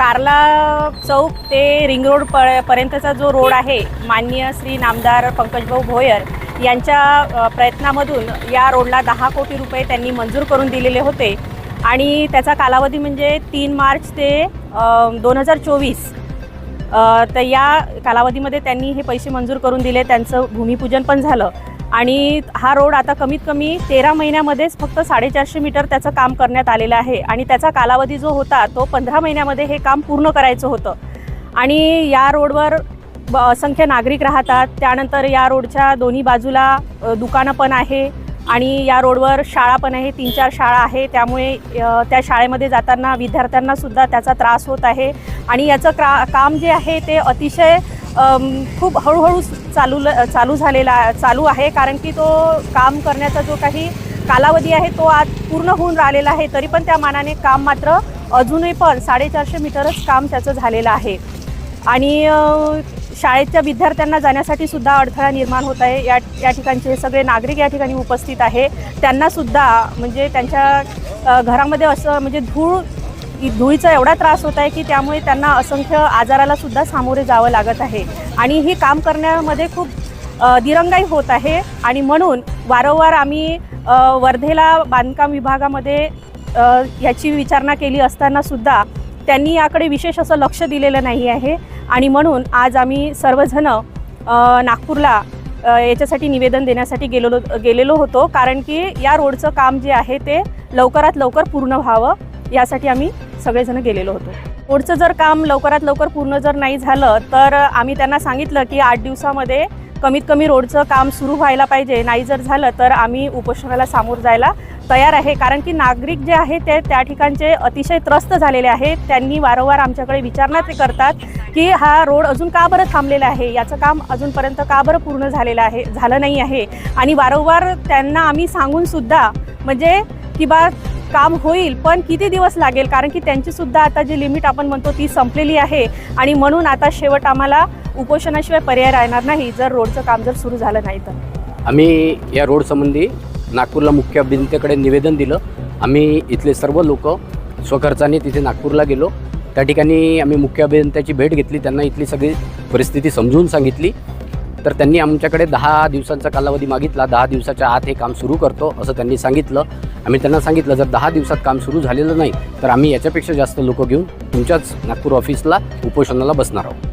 कार्ला चौक ते ring road प पर्यंतचा जो रोड आहे माननीय श्री नामदार पंकजभाऊ भोयर यांच्या प्रयत्नामधून या रोडला दहा कोटी रुपये त्यांनी मंजूर करून दिलेले होते. आणि त्याचा कालावधी म्हणजे तीन मार्च ते दोन हजार चोवीस. तर या कालावधीमध्ये त्यांनी हे पैसे मंजूर करून दिले त्यांचं भूमिपूजन पण झालं. आणि हा रोड आता कमीत कमी तेरा महिन्यामध्येच फक्त साडेचारशे मीटर त्याचं काम करण्यात आलेलं आहे. आणि त्याचा कालावधी जो होता तो पंधरा महिन्यामध्ये हे काम पूर्ण करायचं होतं. आणि या रोडवर ब- असंख्य नागरिक राहतात. त्यानंतर या रोडच्या दोन्ही बाजूला दुकानं पण आहे आणि या रोडवर शाळा पण आहे. तीन चार शाळा आहे. त्यामुळे त्या शाळेमध्ये जाताना विद्यार्थ्यांनासुद्धा त्याचा त्रास होत आहे. आणि याचं क्रा काम जे आहे ते अतिशय खूप हळूहळू चालू चालू झालेला चालू आहे. कारण की तो काम करण्याचा जो काही कालावधी आहे तो आज पूर्ण होऊन राहिलेला आहे. तरी पण त्या मानाने काम मात्र अजूनही पण साडेचारशे मीटरच काम त्याचं झालेलं आहे. आणि शाळेच्या विद्यार्थ्यांना जाण्यासाठी सुद्धा अडथळा निर्माण होत आहे. या या ठिकाणचे सगळे नागरिक या ठिकाणी उपस्थित आहे. त्यांनासुद्धा म्हणजे त्यांच्या घरामध्ये असं म्हणजे धूळ धुळीचा एवढा त्रास होत आहे की त्यामुळे त्यांना असंख्य आजाराला सुद्धा सामोरे जावं लागत आहे. आणि हे काम करण्यामध्ये खूप दिरंगाई होत आहे. आणि म्हणून वारंवार आम्ही वर्धेला बांधकाम विभागामध्ये याची विचारणा केली असताना सुद्धा त्यांनी याकडे विशेष असं लक्ष दिलेलं नाही आहे. आणि म्हणून आज आम्ही सर्वजण नागपूरला याच्यासाठी निवेदन देण्यासाठी गेलेलो गेलेलो होतो. कारण की या रोडचं काम जे आहे ते लवकरात लवकर पूर्ण व्हावं यासाठी आम्ही सगळेजण गेलेलो होतो. रोडचं जर काम लवकरात लवकर पूर्ण जर नाही झालं तर आम्ही त्यांना सांगितलं की आठ दिवसामध्ये कमीत कमी रोडचं काम सुरू व्हायला पाहिजे. नाही जर झालं तर आम्ही उपोषणाला सामोर जायला तयार आहे. कारण की नागरिक जे आहे ते त्या ठिकाणचे अतिशय त्रस्त झालेले आहेत. त्यांनी वारंवार आमच्याकडे विचारणा ते करतात की हा रोड अजून का बरं थांबलेला आहे? याचं काम अजूनपर्यंत का बरं पूर्ण झालेलं आहे? झालं नाही आहे. आणि वारंवार त्यांना आम्ही सांगूनसुद्धा म्हणजे की बा काम होईल पण किती दिवस लागेल? कारण की त्यांची सुद्धा आता जी लिमिट आपण म्हणतो ती संपलेली आहे. आणि म्हणून आता शेवट आम्हाला उपोषणाशिवाय पर्याय राहणार नाही जर रोडचं काम जर सुरू झालं नाही तर. आम्ही या रोड संबंधी नागपूरला मुख्य अभियंत्याकडे निवेदन दिलं. आम्ही इथले सर्व लोक स्वखर्चाने तिथे नागपूरला गेलो. त्या ठिकाणी आम्ही मुख्य अभियंत्याची भेट घेतली त्यांना इथली सगळी परिस्थिती समजून सांगितली. तर त्यांनी आमच्याकडे दहा दिवसांचा कालावधी मागितला. दहा दिवसाच्या आत हे काम सुरू करतो असं त्यांनी सांगितलं. आम्ही त्यांना सांगितलं जर दहा दिवसात काम सुरू झालेलं नाही तर आम्ही याच्यापेक्षा जास्त लोक घेऊन तुमच्याच नागपूर ऑफिसला उपोषणाला बसणार आहोत.